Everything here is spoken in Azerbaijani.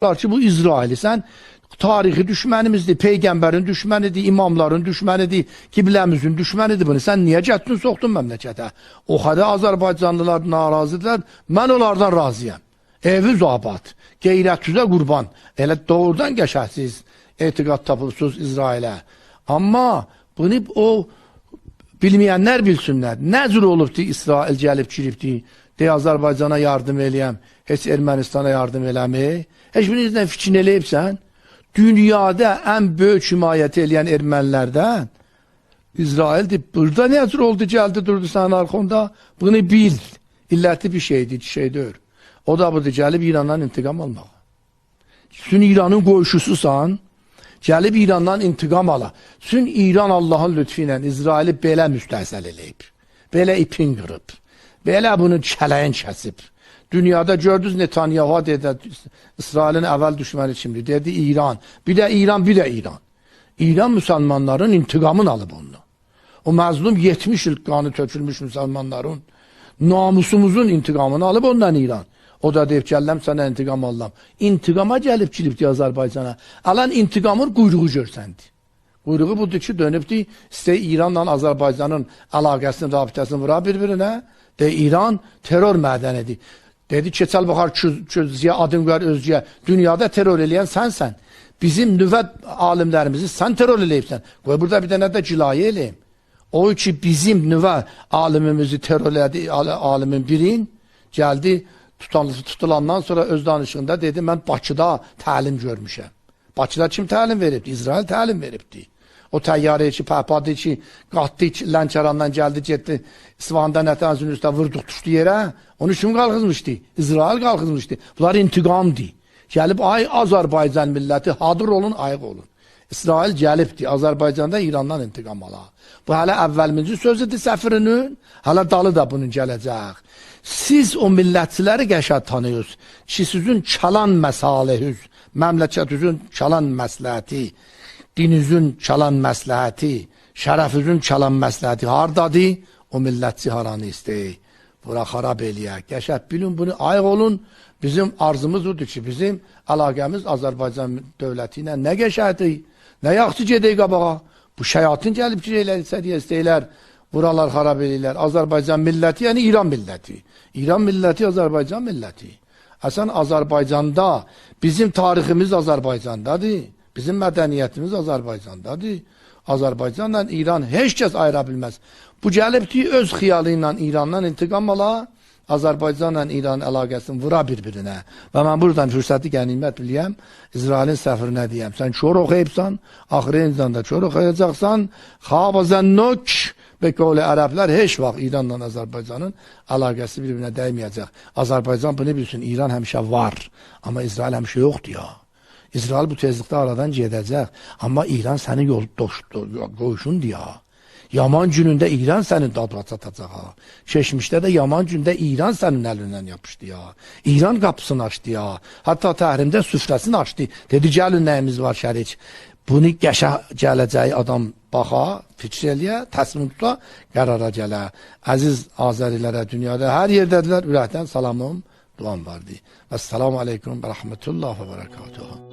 Ki bu İsrail'i sen tarihi düşmənimizdir, peygamberin düşmənidir, imamların düşmənidir, kibləmizin düşmənidir bunu. Sen niye cəddin soktun memlekete? O kadar Azerbaycanlılar narazıdırlar, ben onlardan razıyam. Evi zabat, qeyrətüzə qurban. Elə doğrudan geçərsiz, etiqad tapılsız İsrail'e. Amma bunu o bilmeyenler bilsinler. Ne cür olubdu İsrail gəlib giribdi, de Azerbaycan'a yardım eləyəm, heç Ermənistana yardım eləmə. Heç birinizdən fikrini eləyibsən. Dünyada ən böyük himayət eləyən ermənilərdən İsraildir. Burada ne cür oldu gəldi durdu sənin arxanda? Bunu bil. İlləti bir şeydir, iki şey deyil. O da budur gəlib İrandan intiqam almağa. Sün İranın qoyuşususan, gəlib İrandan intiqam ala. Sün İran Allahın lütfü ilə İsraili belə müstəhsəl eləyib. Belə ipin qırıb. Belə bunu kələyin kəsib. Dünyada gördünüz Netanyahu dedi, İsrail'in evvel düşmanı kimdi? Dedi İran. Bir de İran, bir de İran. İran Müslümanların intikamını alıp onu. O mazlum 70 yıl kanı tökülmüş Müslümanların namusumuzun intikamını alıp ondan İran. O da deyib gəlləm sana intikam allam. İntikama gəlib kilibdi Azərbaycana. Alan intikamın quyruğu görsəndi. Quyruğu budur ki dönübdi istə İranla Azərbaycanın əlaqəsini, rabitəsini vura bir-birinə. De İran terror mədənidir. Dedi keçəl baxar Kürziyə adın ver özgə. Dünyada terror eləyən sənsən. Bizim nüvə alimlərimizi sən terror eləyibsən. Qoy burada bir dənə də cilayə eləyim. O ki bizim nüvə alimimizi terror elədi, alimin birin gəldi tutulandan sonra öz danışığında dedi mən Bakıda təlim görmüşəm. Bakıda kim təlim veribdi? İsrail təlim veribdi. O təyyarə ki, pəhpadı ki, qatdı ki, Lənkərandan gəldi, getdi, İsfahanda Nətənzin üstə vurduq, düşdü yerə. Onu kim qalxızmışdı? İsrail qalxızmışdı. Bunlar intiqamdı. Gəlib, ay Azərbaycan milləti, hadır olun, ayıq olun. İsrail gəlibdi, Azərbaycanda İrandan intiqam ala. Bu hələ əvvəlminci sözüdür səfirinin, hələ dalı da bunun gələcək. Siz o millətçiləri qəşəd tanıyız ki, sizin çalan məsalihüz, məmləkətinizin çalan məsləhəti, dininizin çalan məsləhəti, şərəfinizin çalan məsləhəti hardadır? O millətçi haranı istəyir. Bura xarab eləyək. Qəşəb bilin bunu, ayıq olun. Bizim arzımız odur ki, bizim əlaqəmiz Azərbaycan dövləti ilə nə qəşəkdir, nə yaxşı gedək qabağa. Bu şəyatin gəlib ki, eləsə deyə istəyirlər, buralar xarab eləyirlər. Azərbaycan milləti, yəni İran milləti. İran milləti, Azərbaycan milləti. Əsən Azərbaycanda, bizim tariximiz Azərbaycandadır. Bizim mədəniyyətimiz Azərbaycandadır. Azərbaycanla İran heç kəs ayıra bilməz. Bu gəlibdi öz xiyalı ilə İrandan intiqam ala, Azərbaycanla İran əlaqəsini vura bir-birinə. Və mən buradan fürsəti qənimət biləyəm, İsrailin səfirinə deyəm. Sən kör oxuyubsan, axırı insanda kör oxuyacaqsan, xabazən nök və qovli ərəblər heç vaxt İranla Azərbaycanın əlaqəsi bir-birinə dəyməyəcək. Azərbaycan bunu bilsin, İran həmişə var, amma İsrail həmişə yoxdur ya. İsrail bu tezlikdə aradan gedəcək. Amma İran sənin yol qoşundur ya. Yaman günündə İran çatacaq ha. Keçmişdə də yaman gündə İran sənin əlindən yapışdı ya. İran qapısını açdı ya. Hətta təhrimdə süfrəsini açdı. Dedi gəlin nəyimiz var şərik. Bunu qəşə gələcəyi adam baxa, fikir eləyə, təsmin tuta, qərara gələ. Əziz Azərilərə dünyada hər yerdədirlər. Ürəkdən salamım, duam vardı. Və selamu aleyküm və rəhmətullah və bərəkatuhu.